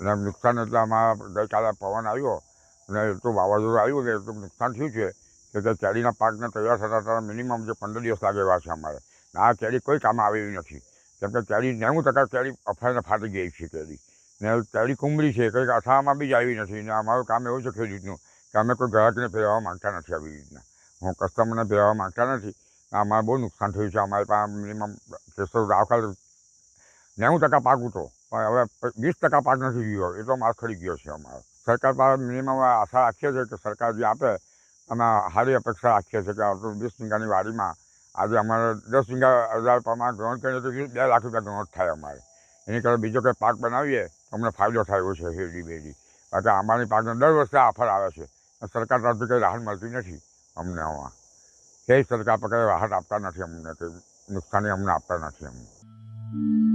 અને નુકસાન એટલે અમારા ગઈકાલે પવન આવ્યો અને એટલું વાવાઝોડું આવ્યું એટલે એટલું નુકસાન થયું છે કે તે કેરીના પાકને તૈયાર થતાં થતાં મિનિમમ જે પંદર દિવસ લાગે એવા છે અમારે. આ કેરી કોઈ કામ આવેલી નથી. કેમ કે કેરી નેવું ટકા કેરી અફાઈને ફાટી ગઈ છે કેરી. ને કેરી કુંબળી છે કંઈક અથામાં બી જ આવી નથી. ને અમારું કામ એવું છે ખેડૂતનું કે અમે કોઈ ગ્રાહકને પહેરવા માગતા નથી આવી રીતના. હું કસ્ટમરને પહેરવા માગતા નથી. અમારે બહુ નુકસાન થયું છે. અમારે પાસે મિનિમમ કેસો આવકાલ નેવું ટકા પાક ઉતો પણ હવે વીસ ટકા પાક નથી ગયો એટલો માલ ખરી ગયો છે અમારો. સરકાર પાસે મિનિમમ આશા રાખીએ છીએ કે સરકાર જે આપે, અમે સારી અપેક્ષા રાખીએ છીએ કે આટલું વીસ વીઘાની વાડીમાં આજે અમારે દસ વીઘા હજાર પ્રમાણે ગ્રોથ કરીએ તો બે લાખ રૂપિયા ગ્રોથ થાય અમારે. એની કરતાં બીજો કંઈ પાક બનાવીએ અમને ફાયદો થાય છે શેરડી બેરડી બાકી આંબાની પાકને દર વર્ષે આફર આવે છે. સરકાર તરફથી કંઈ રાહત મળતી નથી અમને આમાં. કઈ સરકાર પર કંઈ રાહત આપતા નથી અમને, કંઈ નુકસાની અમને આપતા નથી અમને.